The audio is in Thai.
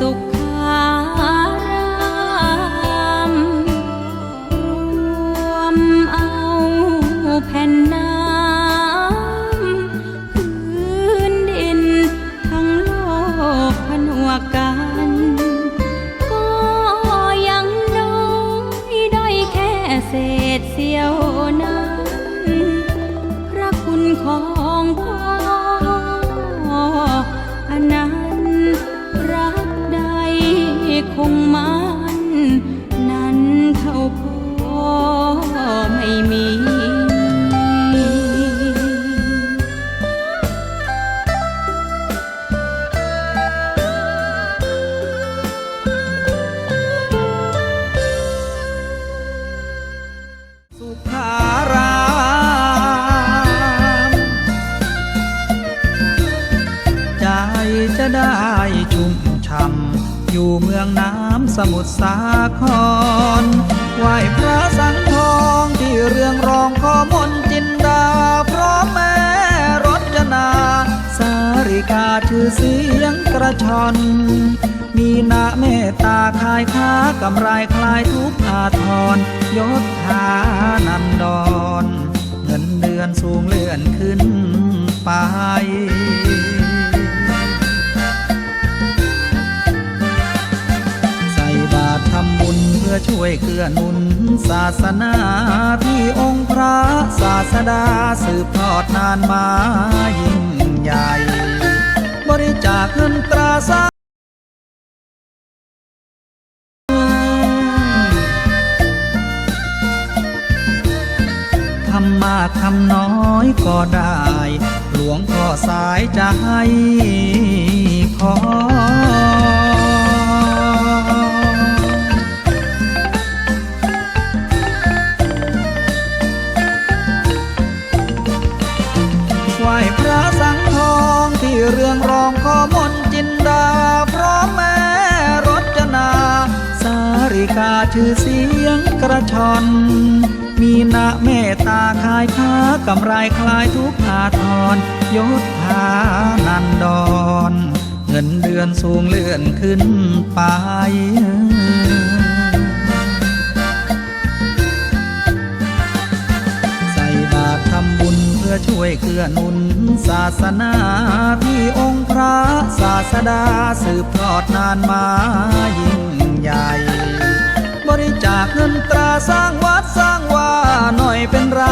สุขารามรวมเอาแผ่นน้ำพื้นดินทั้งโลกผนวกกัน ก็ยังน้อยได้แค่เศษเสี้ยวนั้น พระคุณของพ่อ ธารามใจจะได้ชุ่มช่ำอยู่เมืองน้ำสมุทรสาคร ไหวพระสังทองที่เรื่องรองขอมนจินดา พร้อมแม่รจนา สาริกาชื่อเสียงกระชอน มีนาเมตตาคายค้ากำไรคลายทุกข์อาทรยศฐานันดร เงินเดือนสูงเลื่อนขึ้นไปใส่บาตรทำบุญเพื่อช่วยเกื้อหนุน ศาสนาที่องค์พระศาสดาสืบทอดนานมายิ่งใหญ่ บริจาคเงินตราสา ทำน้อยก็ได้ หลวงพ่อสายจะให้พรไหวพระสังทองที่เรื่องรองขอมนต์จินดา พร้อมแม่รจนา สาริกาชื่อเสียงกระชอน มีนาเมตตาคายค้ากำไรคลายทุกอาทรยศพานันดร เงินเดือนสูงเลื่อนขึ้นไปทำบุญเพื่อช่วยเกื้อหนุน ศาสนาที่องค์พระศาสดาสืบทอดนานมายิ่งใหญ่ บริจาคเงินตราสร้างวัดสร้า ไม่เป็นไร